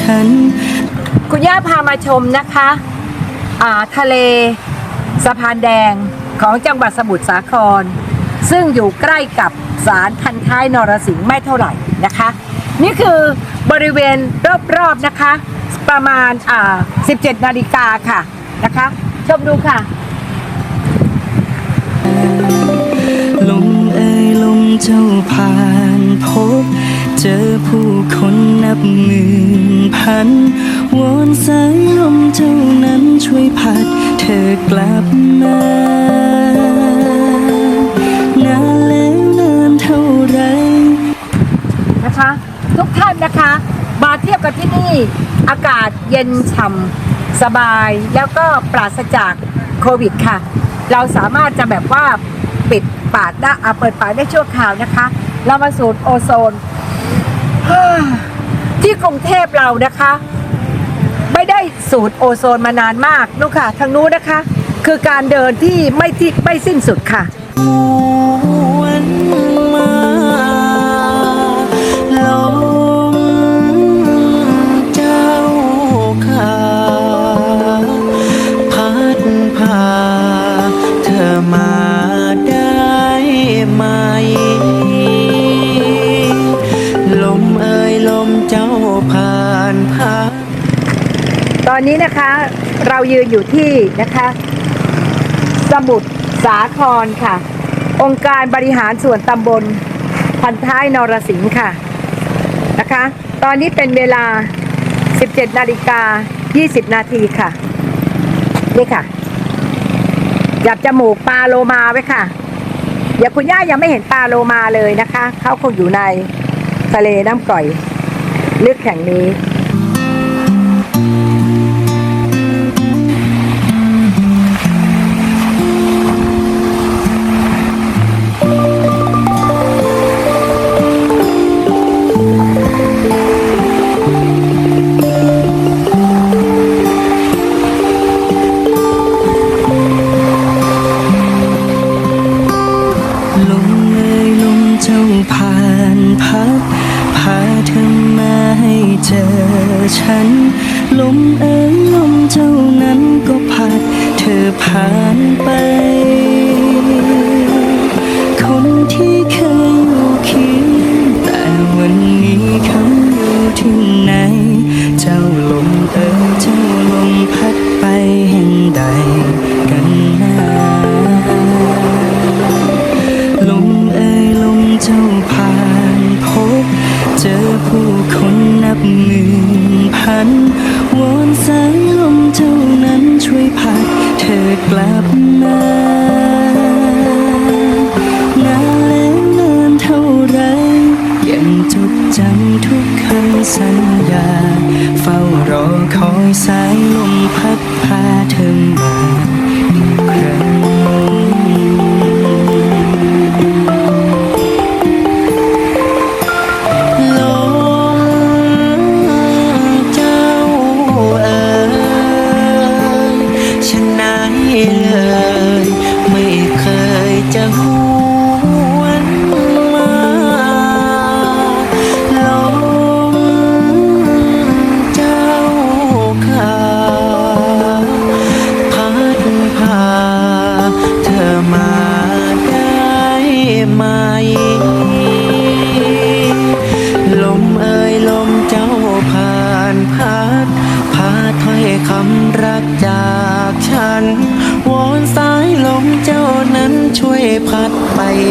ฉัน คุณย่าพามาชมนะคะอ่าทะเลสะพานแดงของจังหวัดสมุทรสาคร ซึ่งอยู่ใกล้กับศาลพันท้ายนรสิงห์ไม่เท่าไหร่นะคะ นี่คือบริเวณรอบๆนะคะ ประมาณอ่า17 นาฬิกาค่ะนะคะ ชมดูค่ะลมเอ่ยลมเจ้าผ่านพบ เจอผู้คนนับหมื่ นพันวอนสายลมเจ้านั้นช่วยพัดเธอกลับมานานแล้วนานเท่าไร นะคะ ทุกท่านนะคะ มาเทียบกับที่นี่ อากาศเย็นฉ่ำสบายแล้วก็ปราศจากโควิดค่ะ เราสามารถจะแบบว่าปิดปากได้อะเปิดปากได้ชั่วคราวนะคะ เรามาสูดโอโซน ที่กรุงเทพเรานะคะ ไม่ได้สูดโอโซนมานานมากลูกค่ะทางนู้นนะคะ คือการเดินที่ไม่ที่ไม่สิ้นสุดค่ะ อนนี้นะคะเรายืนอยู่ที่นะคะ สมุทรสาครค่ะ องค์การบริหารส่วนตำบลพันท้ายนรสิงห์ค่ะนะคะ ตอนนี้เป็นเวลา 17นาฬิกา20 นาทีค่ะ นี่ค่ะหยับจมูกปลาโลมาไว้ค่ะอย่าคุณย่ายังไม่เห็นปลาโลมาเลยนะคะ เขาคงอยู่ในทะเลน้ำกร่อย ลึกแห่งนี้ เจอฉัน ลมเอ่ยลมเจ้านั้นก็พัดเธอผ่านไป คนที่เคยอยู่เคียงแต่วันนี้เขาอยู่ที่ไหน เจ้าลมเอ่ยเจ้าลมพัดไปแห่งใดกันนะลมเอ่ยลมเจ้าผ่านพบเจอผู้คนนับหมื่นพันวอนสายลมเจ้านั้นช่วยพัดเธอกลับมา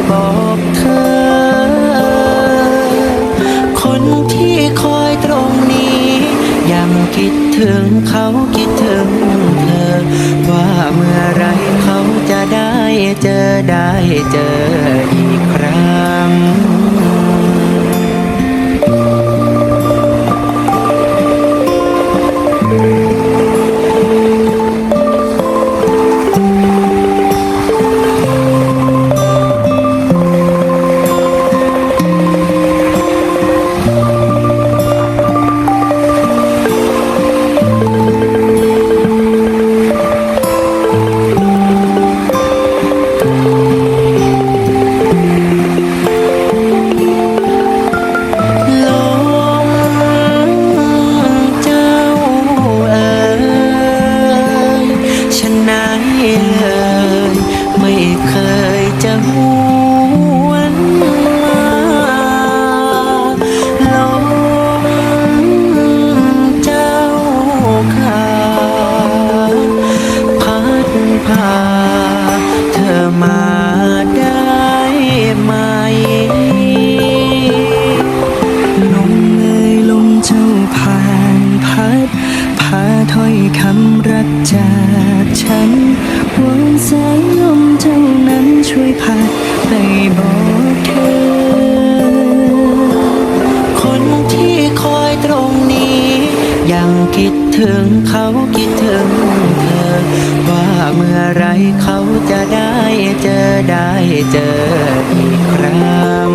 บอกเธอ คนที่คอยตรงนี้ ยังคิดถึงเขาคิดถึงเธอ ว่าเมื่อไรเขาจะได้เจอได้เจออีกครั้ง นายเล ถ้อยคำรักจากฉันหวังแสงลมเจ้านั้นช่วยพาไปบอกเธอ คนที่คอยตรงนี้ ยังคิดถึงเขาคิดถึงเธอ ว่าเมื่อไรเขาจะได้เจอได้เจออีกครั้ง